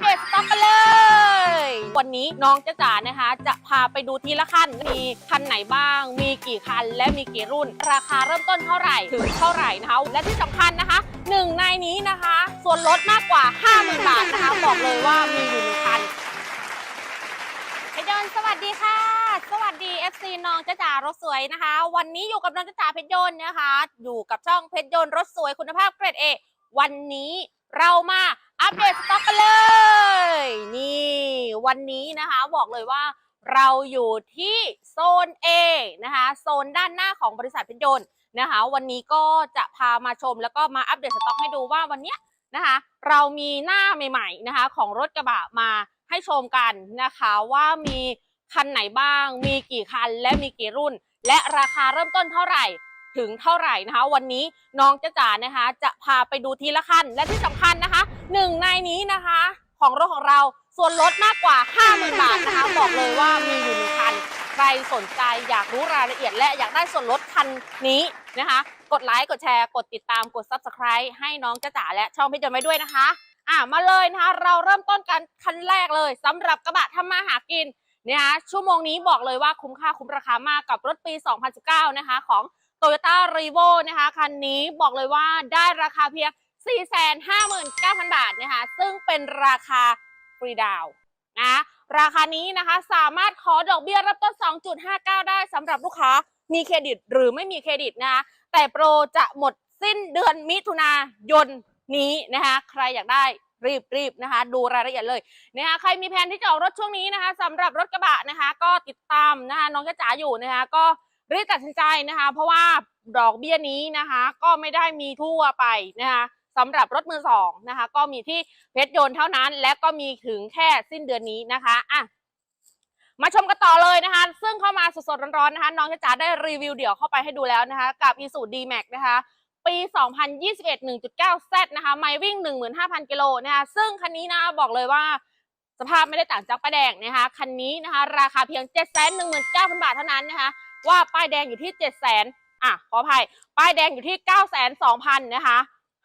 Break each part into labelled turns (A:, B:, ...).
A: เดตสต็อกกันเลย วันนี้น้องจ๊ะจ๋านะคะ จะพาไปดูทีละคันมีคันไหนบ้าง มีกี่คัน และมีกี่รุ่น ราคาเริ่มต้นเท่าไหร่ ถึงเท่าไหร่นะคะ และที่สำคัญนะคะหนึ่งในนี้นะคะ ส่วนลดมากกว่า 50,000 บาทนะคะ บอกเลยว่ามีอยู่หนึ่งคันเพชรยนต์สวัสดีค่ะ สวัสดี FC น้องจ้าจ๋ารถสวยนะคะ วันนี้อยู่กับน้องจ้าจ๋าเพชรยนต์นะคะ อยู่กับช่องเพชรยนต์รถสวยคุณภาพเกรดเอวันนี้เรามา อัปเดตสต็อกกันเลย นี่ วันนี้นะคะบอกเลยว่าเราอยู่ที่โซน A นะคะ โซนด้านหน้าของบริษัทพชรยนต์นะคะ วันนี้ก็จะพามาชมแล้วก็มาอัปเดตสต็อกให้ดูว่าวันนี้นะคะ เรามีหน้าใหม่ ๆนะคะ ของรถกระบะมาให้ชมกันนะคะว่ามีคันไหนบ้าง มีกี่คันและมีกี่รุ่น และราคาเริ่มต้นเท่าไหร่ถึงเท่าไหร่นะคะ วันนี้น้องจ๊ะจ๋านะคะ จะพาไปดูทีละคันและที่สำคัญนะคะ หนึ่งในนี้นะคะ ของรถของเราส่วนลดมากกว่า 50,000 บาทนะคะ บอกเลยว่ามีอยู่หนึ่งคัน ใครสนใจอยากรู้รายละเอียดและอยากได้ส่วนลดคันนี้นะคะ กดไลค์ กดแชร์ กดติดตาม กด subscribe ให้น้องจ๊ะจ๋าและช่องพี่จนไว้ด้วยนะคะ อะมาเลยนะคะ เราเริ่มต้นกันคันแรกเลยสำหรับกระบะทำมาหากินนะคะชั่วโมงนี้บอกเลยว่าคุ้มค่าคุ้มราคามากกับรถปี 2019 นะคะ ของ Toyota r e v o นะคะ คันนี้บอกเลยว่าได้ราคาเพียง 459,000 บาทนะคะ ซึ่งเป็นราคาฟรีดาวน์นะ ราคานี้นะคะสามารถขอดอกเบี้ยรับต้น 2.59 ได้สำหรับลูกค้ามีเครดิตหรือไม่มีเครดิตนะคะแต่โปรจะหมดสิ้นเดือนมิถุนายนนี้นะคะ ใครอยากได้รีบรีบนะคะ ดูรายละเอียดเลยนะคะใครมีแผนที่จะออกรถช่วงนี้นะคะสำหรับรถกระบะนะคะ ก็ติดตามนะคะน้องจ๊ะจ๋าอยู่นะคะ ก็รีบตัดสินใจนะคะ เพราะว่าดอกเบี้ยนี้นะคะ ก็ไม่ได้มีทั่วไปนะคะ สำหรับรถมือสองนะคะ ก็มีที่เพชรยนต์เท่านั้น และก็มีถึงแค่สิ้นเดือนนี้นะคะอะมาชมกันต่อเลยนะคะ ซึ่งเข้ามาสดๆร้อนๆนะคะ น้องจ๊ะจ๋าได้รีวิวเดี่ยวเข้าไปให้ดูแล้วนะคะ กับ i s u d m a x นะคะ ปี 2021 1.9 Z นะคะ ไมวิ่ง 15,000 กิโลนะคะ ซึ่งคันนี้นะบอกเลยว่าสภาพไม่ได้ต่างจากป้ายแดงนะคะ คันนี้นะคะ ราคาเพียง 719,000 บาทเท่านั้นนะคะ ว่าป้ายแดงอยู่ที่ 700,000อะขออภัยป้ายแดงอยู่ที่ 902,000 นะคะ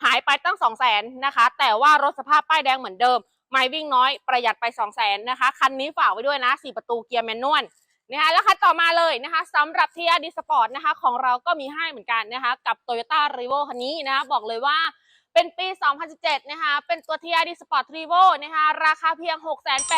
A: หายไปตั้งสองแสนนะคะ แต่ว่ารถสภาพป้ายแดงเหมือนเดิม ไม่วิ่งน้อยประหยัดไป2องแสนนะคะ คันนี้ฝากไว้ด้วยนะสี่ประตูเกียร์แมนนวลนะคะแล้วคันต่อมาเลยนะคะสำหรับเทียดิสปอร์ตนะคะของเราก็มีให้เหมือนกันนะคะ กับ Toyota r i v o คันนี้นะคะบอกเลยว่า เป็นปี 2017 นะคะ เป็นตัว TRD Sport r e v o นะคะ ราคาเพียง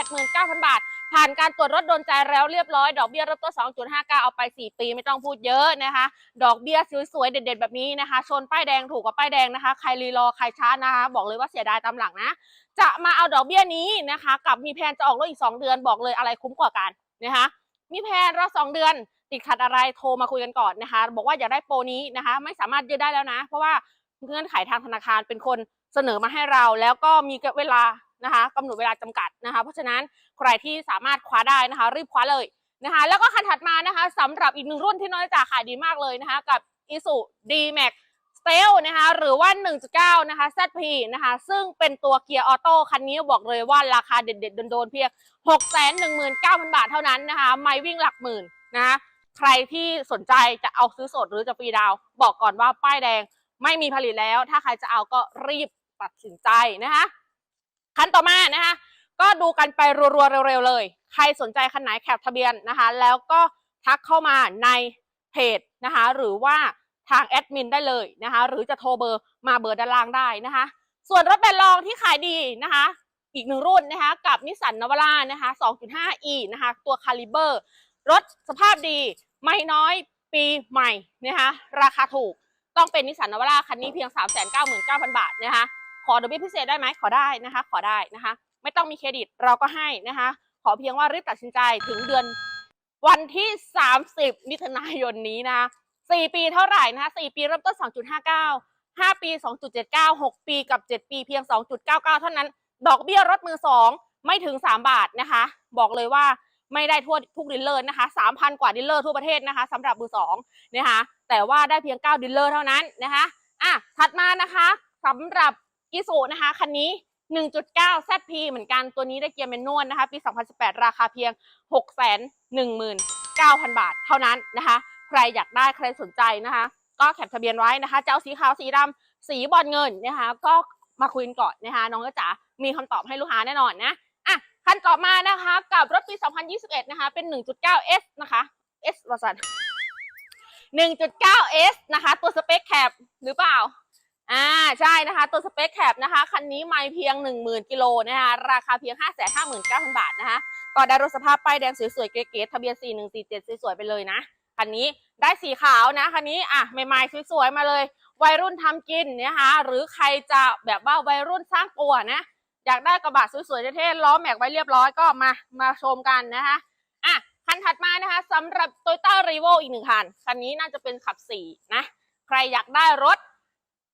A: 689,000 บาท ผ่านการตรวจรถโดนใจแล้วเรียบร้อย ดอกเบี้ยเริ่มต้น2.59 เอาไป 4 ปีไม่ต้องพูดเยอะนะคะ ดอกเบี้ยสวยๆ เด็ดๆ แบบนี้นะคะ ชนป้ายแดงถูกกว่าป้ายแดงนะคะ ใครรีรอ ใครช้านะคะ บอกเลยว่าเสียดายตามหลังนะ จะมาเอาดอกเบี้ยนี้นะคะ กับมีแผนจะออกรถอีก 2 เดือน บอกเลยอะไรคุ้มกว่ากันนะคะ มีแผนรอสองเดือน ติดขัดอะไร โทรมาคุยกันก่อนนะคะ บอกว่าอยากได้โปรนี้นะคะ ไม่สามารถยืดได้แล้วนะ เพราะว่า เงื่อนไขทางธนาคารเป็นคนเสนอมาให้เราแล้วก็มีเวลานะคะกำหนดเวลาจำกัดนะคะ เพราะฉะนั้นใครที่สามารถคว้าได้นะคะ รีบคว้าเลยนะคะ แล้วก็คันถัดมานะคะสำหรับอีกหนึ่งรุ่นที่น้อยจ่าขายดีมากเลยนะคะ กับ i s u D-Max s t e l นะคะหรือว่า 1.9 นะคะ ZP นะคะ ซึ่งเป็นตัวเกียร์ออโต้คันนี้บอกเลยว่าราคาเด็ดๆโดนๆเพียง 619,000 บาทเท่านั้นนะคะไม่วิ่งหลักหมื่นนะะใครที่สนใจจะเอาซื้อสดหรือจะฟรีดาว บอกก่อนว่าป้ายแดง ไม่มีผลิตแล้ว ถ้าใครจะเอาก็รีบตัดสินใจนะคะคันต่อมานะคะ ก็ดูกันไปรัวๆเร็วๆเลย ใครสนใจคันไหนแคปทะเบียนนะคะ แล้วก็ทักเข้ามาในเพจนะคะ หรือว่าทางแอดมินได้เลยนะคะ หรือจะโทรเบอร์มาเบอร์ด้านล่างได้นะคะ ส่วนรถแบนลองที่ขายดีนะคะ อีกหนึ่งรุ่นนะคะ กับนิสสันนวารานะคะ 2.5e นะคะ ตัวคาลิเบอร์รถสภาพดี ไม่น้อยปีใหม่นะคะ ราคาถูก ต้องเป็นนิสสันนวาร่าคันนี้เพียง 399,000 บาทนะคะขอดอกเบี้ยพิเศษได้ไหมขอได้นะคะ ขอได้นะคะ ไม่ต้องมีเครดิตเราก็ให้นะคะ ขอเพียงว่ารีบตัดสินใจถึงเดือนวันที่ 30 มิถุนายนนี้นะ4 ปีเท่าไหร่นะคะ4ปีเริ่มต้น 2.59 5 ปี 2.79 6 ปีกับ 7 ปีเพียง 2.99 เท่านั้น ดอกเบี้ยรถมือ 2 ไม่ถึง 3 บาทนะคะ บอกเลยว่า ไม่ได้ทั่วทุกดิลเลอร์นะคะ3,000กว่าดิลเลอร์ทั่วประเทศนะคะสำหรับมือ2นะคะแต่ว่าได้เพียง 9ดิลเลอร์เท่านั้นนะคะอะถัดมานะคะสำหรับอีซูนะคะคันนี้ 1.9 ZP เหมือนกันตัวนี้ได้เกียร์แมนนวลนะคะปี 2018 ราคาเพียง 619,000 บาทเท่านั้นนะคะ ใครอยากได้ใครสนใจนะคะ ก็แคปทะเบียนไว้นะคะจะเอาสีขาวสีดำสีบอลเงินนะคะ ก็มาคุยกันก่อนนะคะ น้องก็จ๋ามีคำตอบให้ลูกค้าแน่นอนนะ คันต่อมานะคะกับรถปี 2021 นะคะ เป็น 1.9S นะคะ S วสัน 1.9S นะคะ ตัวสเปคแคปหรือเปล่า อ่า ใช่นะคะ ตัวสเปคแคปนะคะ คันนี้ไม่เพียง 10,000 กิโลนะคะ ราคาเพียง 559,000 บาทนะคะ ก็ได้รถสภาพป้ายแดงสวยๆ เก๋ๆ ทะเบียน 4147 สวยๆ ไปเลยนะ คันนี้ได้สีขาวนะ คันนี้ อะ ใหม่ๆ สวยๆ มาเลย วัยรุ่นทำกินนะคะ หรือใครจะแบบว่าวัยรุ่นสร้างตัวนะ อยากได้กระบะสวยๆเท่ๆล้อแม็กไว้เรียบร้อยก็มามาชมกันนะคะอะคันถัดมานะคะสำหรับ Toyota r e v o อีกหนึ่งคัน คันนี้น่าจะเป็นขับสี่นะ ใครอยากได้รถ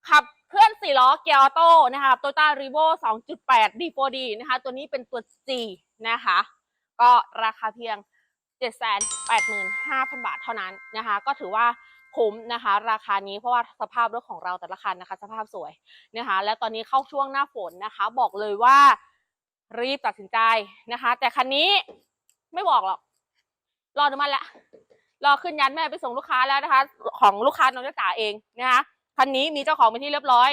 A: ขับเคลื่อนสี่ล้อเกียร์ออโต้นะคะ Toyota r e v o 2.8 D4D นะคะ ตัวนี้เป็นตัว G นะคะ ก็ราคาเพียง 785,000 บาทเท่านั้นนะคะ ก็ถือว่า คุ้มนะคะ ราคานี้เพราะว่าสภาพรถของเราแต่ละคันนะคะ สภาพสวยนะคะ และตอนนี้เข้าช่วงหน้าฝนนะคะ บอกเลยว่ารีบตัดสินใจนะคะ แต่คันนี้ไม่บอกหรอก รอดูมันแหละรอขึ้นยันแม่ไปส่งลูกค้าแล้วนะคะ ของลูกค้าน้องจ๊ะจ๋าเองนะคะคันนี้มีเจ้าของเป็นที่เรียบร้อย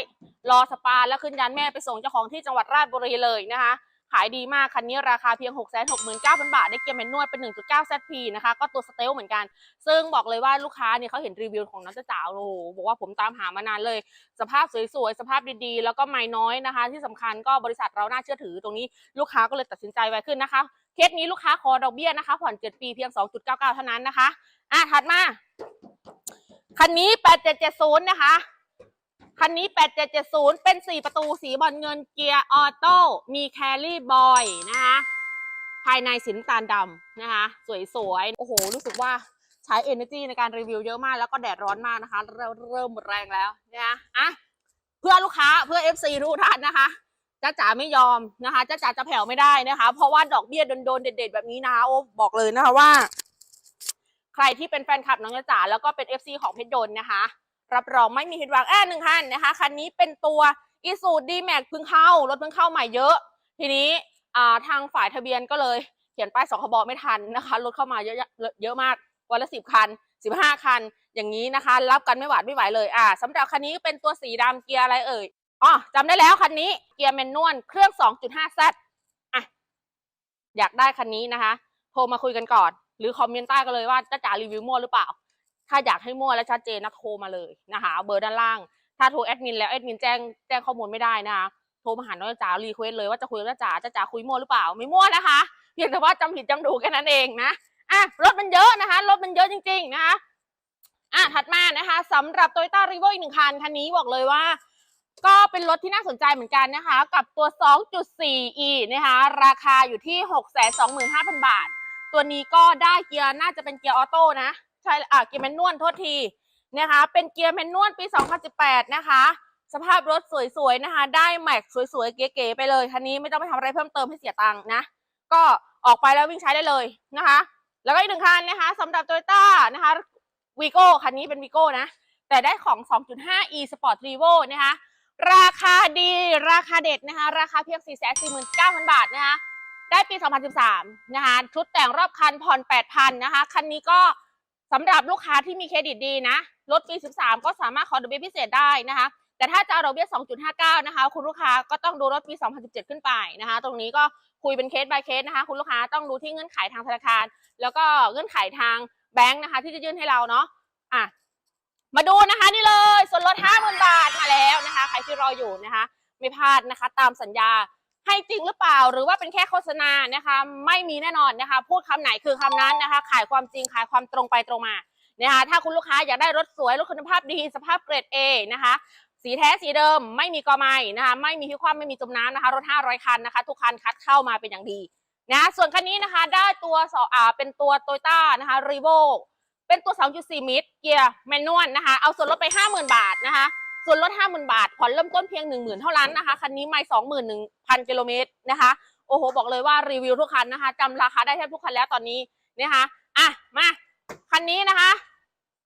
A: รอสปาแล้วขึ้นยันแม่ไปส่งเจ้าของที่จังหวัดราชบุรีเลยนะคะ ขายดีมากคันนี้ราคาเพียง 6 6 9 0 0 0 บาท ได้เกียร์แมนนวลเป็น 1.9 ZP นะคะ ก็ตัวสเตลเหมือนกัน ซึ่งบอกเลยว่าลูกค้าเนี่ยเขาเห็นรีวิวของน้องจ๊ะจ๋าโอ้โหบอกว่าผมตามหามานานเลย สภาพสวยๆ สภาพดีๆ แล้วก็ไม่น้อยนะคะ ที่สำคัญก็บริษัทเราน่าเชื่อถือตรงนี้ลูกค้าก็เลยตัดสินใจไว้ขึ้นนะคะเคสนี้ลูกค้าขอดอกเบี้ยนะคะ ผ่อน 7 ปีเพียง 2.99 เท่านั้นนะคะอะถัดมาคันนี้ 8770 นะคะ คันนี้ 8770 เป็น 4 ประตูสีบอลเงินเกียร์ออโต้ มีแครี่บอยนะคะ ภายในสีน้ำตาลดำนะคะ สวยๆ โอ้โห รู้สึกว่าใช้ energy ในการรีวิวเยอะมาก แล้วก็แดดร้อนมากนะคะ เริ่มเริ่มหมดแรงแล้วนะคะอะเพื่อลูกค้าเพื่อ FC ทุกท่านนะคะจ้าจ๋าไม่ยอมนะคะจ้าจ๋าจะแผ่วไม่ได้นะคะ เพราะว่าดอกเบี้ยโดนๆเด็ด ๆ แบบนี้นะคะโอ้บอกเลยนะคะว่า ใครที่เป็นแฟนคลับน้องจ้าจ๋าแล้วก็เป็น FC ของเพชรยนต์นะคะ รับรองไม่มีผิดหวังแอ่หนึ่งคันนะคะคันนี้เป็นตัวอีซูดีแม็กพิ่งเข้ารถพิ่งเข้าใหม่เยอะ ทีนี้ทางฝ่ายทะเบียนก็เลยเขียนป้ายสคบไม่ทันนะคะรถเข้ามาเยอะเยอะมากวันละสิบคันสิบห้าคัน อย่างนี้นะคะ รับกันไม่หวาดไม่ไหวเลยอ่าสำหรับคันนี้เป็นตัวสีดำเกียร์อะไรเอ่ยอ๋อจำได้แล้วคันนี้เกียร์แมนนวลเครื่อง 2.5 Z อะอยากได้คันนี้นะคะ โทรมาคุยกันก่อน หรือคอมเมนต์ใต้กันเลยว่าจะจ่ารีวิวมั่วหรือเปล่า ถ้าอยากให้มั่วและชัดเจนนะโทรมาเลยนะคะเบอร์ด้านล่าง ถ้าโทรแอดมินแล้วแอดมินแจ้งแจ้งข้อมูลไม่ได้นะคะโทรมาหาน้องจ๋ารีเควสเลยว่าจะคุยกับจ๋าจะจ๋าคุยมั่วหรือเปล่าไม่มั่วนะคะเพียงแต่ว่าจำผิดจำถูกแค่นั้นเองนะอะรถมันเยอะนะคะรถมันเยอะจริง ๆนะคะอะถัดมานะคะสำหรับ Toyota r e v o อีกหนึ่งคันคันนี้บอกเลยว่า ก็เป็นรถที่น่าสนใจเหมือนกันนะคะ กับตัว 2.4e นะคะราคาอยู่ที่ 625,000 บาท ตัวนี้ก็ได้เกียร์น่าจะเป็นเกียร์ออโต้นะ ใช่อะเกียร์แมนนวลโทษทีนะคะ เป็นเกียร์แมนนวลปี 2018 นะคะ สภาพรถสวยๆนะคะ ได้แม็กสวยๆเก๋ๆไปเลยคันนี้ไม่ต้องไปทำอะไรเพิ่มเติมให้เสียตังค์นะ ก็ออกไปแล้ววิ่งใช้ได้เลยนะคะ แล้วก็อีกหนึ่งคันนะคะสำหรับ Toyota นะคะวีโก้คันนี้เป็นวีโก้นะ แต่ได้ของ 2.5e Sport Revo นะคะ ราคาดีราคาเด็ดนะคะ ราคาเพียง 449,000 บาทนะคะ ได้ปี 2013 นะคะ ชุดแต่งรอบคันผ่อน 8,000 นะคะ คันนี้ก็ สำหรับลูกค้าที่มีเครดิตดีนะรถปี 13 ก็สามารถขอดอกเบี้ยพิเศษได้นะคะ แต่ถ้าจะเอาดอกเบี้ย 2.59 นะคะ คุณลูกค้าก็ต้องดูรถปี 2017 ขึ้นไปนะคะ ตรงนี้ก็คุยเป็นเคส by เคสนะคะ คุณลูกค้าต้องดูที่เงื่อนไขทางธนาคาร แล้วก็เงื่อนไขทางแบงค์นะคะ ที่จะยื่นให้เราเนาะอะมาดูนะคะนี่เลยส่วนลด 50,000 บาทมาแล้วนะคะ ใครที่รออยู่นะคะ ไม่พลาดนะคะ ตามสัญญา ให้จริงหรือเปล่า หรือว่าเป็นแค่โฆษณานะคะ ไม่มีแน่นอนนะคะ พูดคำไหนคือคำนั้นนะคะ ขายความจริงขายความตรงไปตรงมานะคะถ้าคุณลูกค้าอยากได้รถสวยรถคุณภาพดีสภาพเกรด A นะคะ สีแท้สีเดิมไม่มีกอไม้นะคะไม่มีที่คว่ำไม่มีจมน้ำนะคะรถ 500 คันนะคะ ทุกคันคัดเข้ามาเป็นอย่างดีนะส่วนคันนี้นะคะได้ตัวสออ่าเป็นตัวโตโยต้านะคะรีโวเป็นตัว 2.4 มิตรเกียร์แมนนวลนะคะ เอาส่วนลดไป 50,000 บาทนะคะ ส่วนลด50,000 บาท ผ่อนเริ่มต้นเพียง 10,000 เท่านั้นนะคะ คันนี้ไม่21,000กิโลเมตรนะคะ โอ้โห บอกเลยว่ารีวิวทุกคันนะคะจำราคาได้แทบทุกคันแล้วตอนนี้นะคะ อะ มา คันนี้นะคะ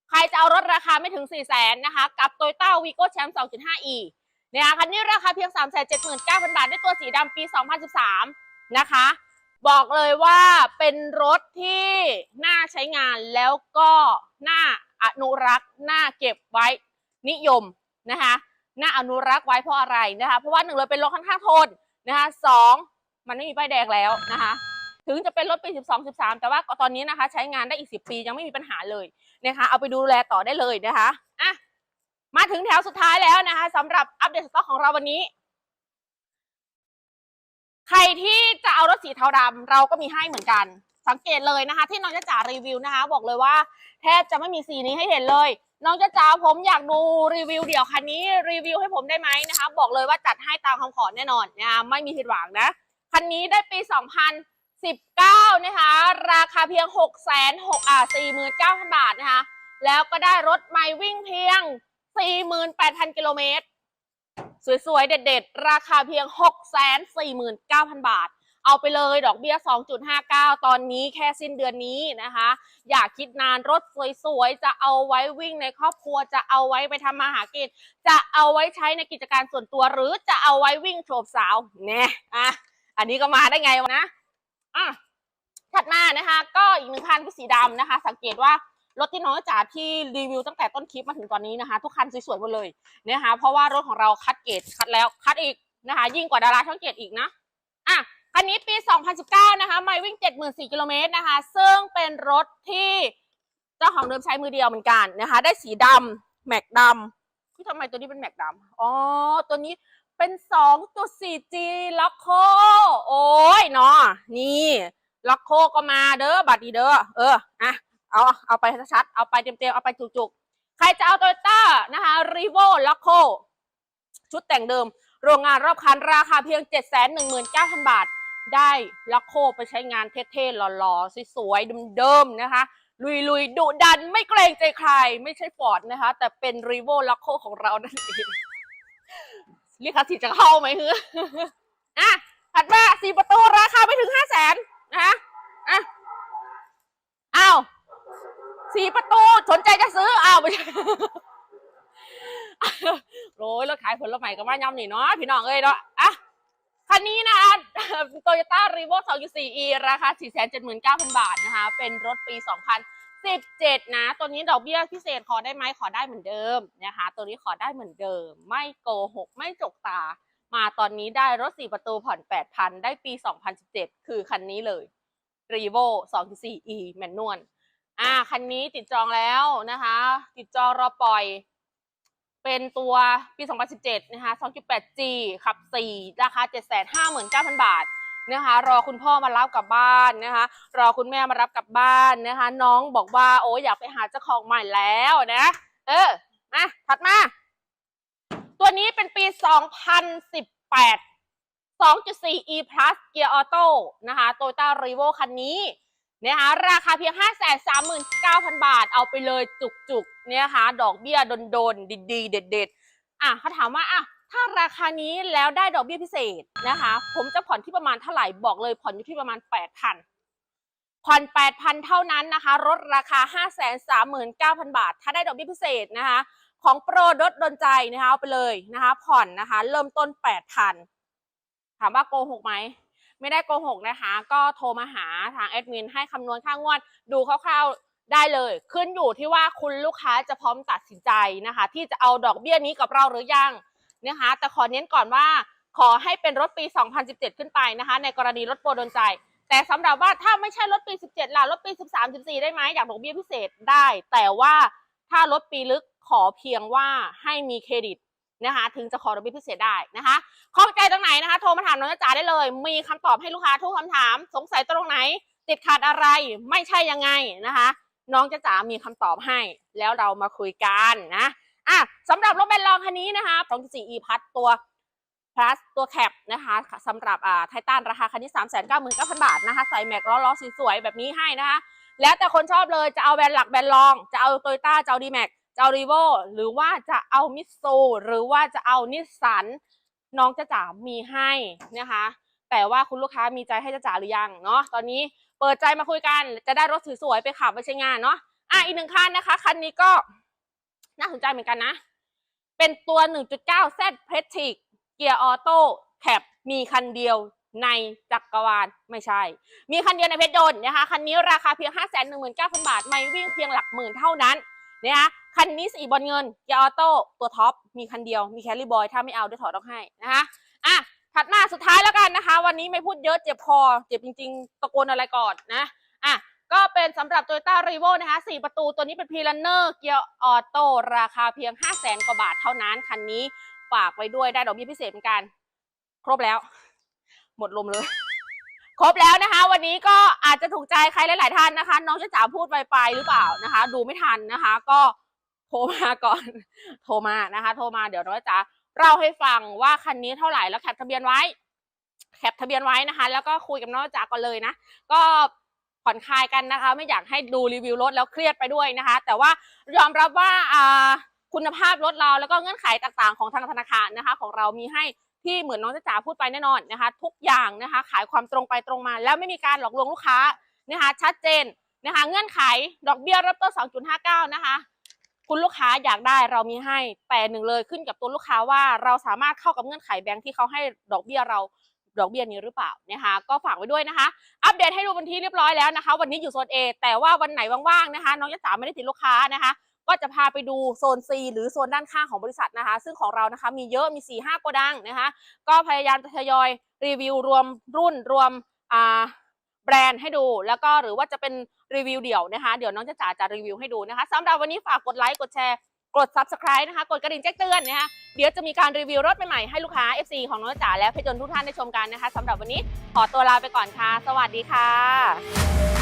A: ใครจะเอารถราคาไม่ถึง 4 0 0 0 0นนะคะ กับ Toyota Vigo Champ 2.5e นะคะคันนี้ราคาเพียง 379,000 บาท ด้วยตัวสีดำปี 2013 นะคะ บอกเลยว่าเป็นรถที่น่าใช้งานแล้วก็น่าอนุรักษ์ น่าเก็บไว้นิยม นะคะน่าอนุรักษ์ไว้เพราะอะไรนะคะ เพราะว่าหนึ่งเลยเป็นรถค่อนข้างทนนะคะสองมันไม่มีป้ายแดงแล้วนะคะ ถึงจะเป็นรถปี 12 13 แต่ว่าตอนนี้นะคะ ใช้งานได้อีก 10 ปียังไม่มีปัญหาเลยนะคะ เอาไปดูแลต่อได้เลยนะคะอะมาถึงแถวสุดท้ายแล้วนะคะสำหรับอัปเดตสต็อกของเราวันนี้ ใครที่จะเอารถสีเทาดำเราก็มีให้เหมือนกัน สังเกตเลยนะคะ ที่น้องจะจ๋ารีวิวนะคะ บอกเลยว่า แทบจะไม่มีสีนี้ให้เห็นเลย น้องจะจ๋าผมอยากดูรีวิวเดี่ยวคันนี้รีวิวให้ผมได้ไหมนะคะ บอกเลยว่าจัดให้ตามคำขอแน่นอนนะคะไม่มีผิดหวังนะ คันนี้ได้ปี 2019 นะคะ ราคาเพียง 6 6 4 9 0 0 0 บาทนะคะ แล้วก็ได้รถใหม่วิ่งเพียง 48,000 กิโลเมตร สวยๆ เด็ดๆ ราคาเพียง 649,000 บาท เอาไปเลยดอกเบี้ย 2.59 ตอนนี้แค่สิ้นเดือนนี้นะคะ อย่าคิดนานรถสวยๆ จะเอาไว้วิ่งในครอบครัวจะเอาไว้ไปทำมาหากิน จะเอาไว้ใช้ในกิจการส่วนตัวหรือจะเอาไว้วิ่งโฉบสาวแน่อะอันนี้ก็มาได้ไงวะนะอะถัดมานะคะ ก็อีกหนึ่งคันคือสีดำนะคะ สังเกตว่ารถที่น้องจ๋าที่รีวิวตั้งแต่ต้นคลิปมาถึงตอนนี้นะคะ ทุกคันสวยๆหมดเลยนะคะเพราะว่ารถของเราคัดเกรดคัดแล้วคัดอีกนะคะ ยิ่งกว่าดาราช่องเกรดอีกนะอะ คันนี้ปี 2019 นะคะ ไม่วิ่ง 74กิโลเมตรนะคะ ซึ่งเป็นรถที่เจ้าของเดิมใช้มือเดียวเหมือนกันนะคะ ได้สีดำแม็กดำที่ทำไมตัวนี้เป็นแม็กดำอ๋อ ตัวนี้เป็น 2.4G ล็อกโค โอ้ยเนาะนี่ล็อกโคก็มาเด้อบัตรดีเด้อ เออ อะ เอา เอาไปชัดๆ เอาไปเต็มๆ เอาไปจุกๆ ใครจะเอาโตโยต้านะคะรีโวล็อกโค ชุดแต่งเดิม โรงงานรอบคันราคาเพียง 719,000 บาท ได้ล็อกโคไปใช้งานเท่ๆหล่อๆสวยๆเดิมๆนะคะลุยๆดุดันไม่เกรงใจใคร ไม่ใช่ฟอร์ดนะคะ แต่เป็นรีโวล็อกโคของเรานั่นเองเรียกคัสสิทธิ์จะเข้าไหมฮืออะถัดมาสี่ประตูราคาไม่ถึงห้าแสนนะคะอะอ้าวสี่ประตูสนใจจะซื้ออ้าวไม่ใช่โอ้ยรถขายผลไม้ก็มาย่ำนี่เนาะพี่น้องเอ้ยเนาะอะ คันนี้นะคะโตโยต้ารีโว2.4 e ราคา 479,000 บาทนะคะ เป็นรถปี 2017 นะ ตัวนี้ดอกเบี้ยพิเศษขอได้ไหมขอได้เหมือนเดิมนะคะ ตัวนี้ขอได้เหมือนเดิม ไม่โกหก ไม่จกตา มาตอนนี้ได้รถ 4 ประตูผ่อน 8,000 ได้ปี 2017 คือคันนี้เลยรีโว2.4 e แมนนวลอ่า คันนี้ติดจองแล้วนะคะ ติดจองรอปล่อย เป็นตัวปี 2017 นะคะ 2.8G ขับ 4 ราคา 759,000 บาทนะคะ รอคุณพ่อมารับกลับบ้านนะคะ รอคุณแม่มารับกลับบ้านนะคะ น้องบอกว่าโอ้ยอยากไปหาเจ้าของใหม่แล้วนะ เออมาถัดมา ตัวนี้เป็นปี 2018 2.4 e plus เกียร์ออโต้นะคะ Toyota r e v o คันนี้ นะคะราคาเพียง 5 3 9 0 0 0 บาท เอาไปเลยจุกๆเนี่ยนะคะดอกเบี้ยโดนๆดีๆ เด็ด ๆ อะเขาถามว่าอะถ้าราคานี้แล้วได้ดอกเบี้ยพิเศษนะคะ ผมจะผ่อนที่ประมาณเท่าไหร่บอกเลยผ่อนอยู่ที่ประมาณ 8,000 ผ่อน 8,000 เท่านั้นนะคะรถราคา 539,000 บาท ถ้าได้ดอกเบี้ยพิเศษนะคะ ของโปรดดดนใจนะคะเอาไปเลยนะคะ ผ่อนนะคะ เริ่มต้น 8,000 ถามว่าโกหกไหม ไม่ได้โกหกนะคะ ก็โทรมาหาทางแอดมินให้คำนวณค่างวดดูคร่าวๆได้เลย ขึ้นอยู่ที่ว่าคุณลูกค้าจะพร้อมตัดสินใจนะคะ ที่จะเอาดอกเบี้ยนี้กับเราหรือยังนะคะ แต่ขอเน้นก่อนว่าขอให้เป็นรถปี 2017 ขึ้นไปนะคะ ในกรณีรถโปรโดนใจ แต่สำหรับว่าถ้าไม่ใช่รถปี 17ล่ะรถปี 13 14 ได้ไหมอยากดอกเบี้ยพิเศษได้ แต่ว่าถ้ารถปีลึกขอเพียงว่าให้มีเครดิต นะคะ ถึงจะขอดอกเบี้ยพิเศษได้นะคะข้องใจตรงไหนนะคะ โทรมาถามน้องจ๋าได้เลย มีคำตอบให้ลูกค้าทุกคำถาม สงสัยตรงไหน ติดขัดอะไรไม่ใช่ยังไงนะคะ น้องจ๋าจ๋ามีคำตอบให้ แล้วเรามาคุยกันนะอะสำหรับรถเบนลองคันนี้นะคะ 2.4 e พัดตัว plus ตัวแคปนะคะสำหรับอ่าไททันราคาคันนี้3 9 9 0 0 0 บาทนะคะ ใส่แม็กล้อล้อสวยๆแบบนี้ให้นะคะ แล้วแต่คนชอบเลยจะเอาแบรนด์หลักแบรนด์รอง จะเอาโตโยต้าจะเอาดีแม็ก จะเอารีโวหรือว่าจะเอามิตซูหรือว่าจะเอานิสสันน้องจะจ๋ามีให้นะคะ แต่ว่าคุณลูกค้ามีใจให้จะจ๋าหรือยังเนาะตอนนี้เปิดใจมาคุยกัน จะได้รถสวยๆไปขับไปใช้งานเนาะอะอีกหนึ่งคันนะคะคันนี้ก็น่าสนใจเหมือนกันนะ เป็นตัว 1.9 Z p r e t i c เกียร์ออโต้แคปมีคันเดียวในจักรวาลไม่ใช่ มีคันเดียวในเพชรยนต์นะคะ คันนี้ราคาเพียง 519,000 บาท ไม่วิ่งเพียงหลักหมื่นเท่านั้นนะคะ คันนี้สีบอลเงินเกียร์ออโต้ตัวท็อปมีคันเดียวมีแคลรี่บอยถ้าไม่เอาเดี๋ยวถอดออกให้นะคะอะถัดมาสุดท้ายแล้วกันนะคะ วันนี้ไม่พูดเยอะเจ็บคอเจ็บจริง ๆ ตะโกนอะไรก่อนนะอะก็เป็นสำหรับ Toyota r e v o นะคะ 4 ประตูตัวนี้เป็น p ี r ันเนอร์เกียร์ออโต้ราคาเพียง 5 0 0แสนกว่าบาทเท่านั้น คันนี้ฝากไว้ด้วยได้ดอกเบี้ยพิเศษเหมือนกัน ครบแล้ว หมดลมเลย ครบแล้วนะคะ วันนี้ก็อาจจะถูกใจใครหลาย ๆ ท่านนะคะ น้องจะจ๋าพูดไปไปหรือเปล่านะคะ ดูไม่ทันนะคะ ก็ ทรมาก่อน โทรมานะคะ โทรมาเดี๋ยวน้องจ๋าเล่าให้ฟังว่าคันนี้เท่าไหร่แล้วแคปทะเบียนไว้ แคปทะเบียนไว้นะคะ แล้วก็คุยกับน้องจ๋าก่อนเลยนะ ก็ผ่อนคลายกันนะคะ ไม่อยากให้ดูรีวิวรถแล้วเครียดไปด้วยนะคะ แต่ว่ายอมรับว่าอ่าคุณภาพรถเราแล้วก็เงื่อนไขต่างๆของทางธนาคารนะคะ ของเรามีให้ที่เหมือนน้องจ๋าพูดไปแน่นอนนะคะ ทุกอย่างนะคะ ขายความตรงไปตรงมา แล้วไม่มีการหลอกลวงลูกค้านะคะ ชัดเจนนะคะ เงื่อนไขดอกเบี้ยเริ่มต้น 2.59 นะคะ คุณลูกค้าอยากได้เรามีให้แต่หนึ่งเลยขึ้นกับตัวลูกค้าว่าเราสามารถเข้ากับเงื่อนไขแบงค์ที่เขาให้ดอกเบี้ยเราดอกเบี้ยนี้หรือเปล่านะคะก็ฝากไว้ด้วยนะคะ อัปเดตให้ดูบันที่เรียบร้อยแล้วนะคะ วันนี้อยู่โซน A แต่ว่าวันไหนว่างๆนะคะ น้องยะสาไม่ได้ติดลูกค้านะคะ ก็จะพาไปดูโซน C หรือโซนด้านข้างของบริษัทนะคะ ซึ่งของเรานะคะมีเยอะมี 4 5โกดังนะคะ ก็พยายามจะทยอยรีวิวรวมรุ่นรวมแบรนด์ให้ดู แล้วก็หรือว่าจะเป็น รีวิวเดี่ยวนะคะ เดี๋ยวน้องจะจ๋าจะรีวิวให้ดูนะคะสำหรับวันนี้ฝากกดไลค์กดแชร์กด subscribe นะคะ กดกระดิ่งแจ้งเตือนนะคะ เดี๋ยวจะมีการรีวิวรถใหม่ๆให้ลูกค้า FC ของน้องจ๋าและเพจนทุกท่านได้ชมกันนะคะสำหรับวันนี้ขอตัวลาไปก่อนค่ะ สวัสดีค่ะ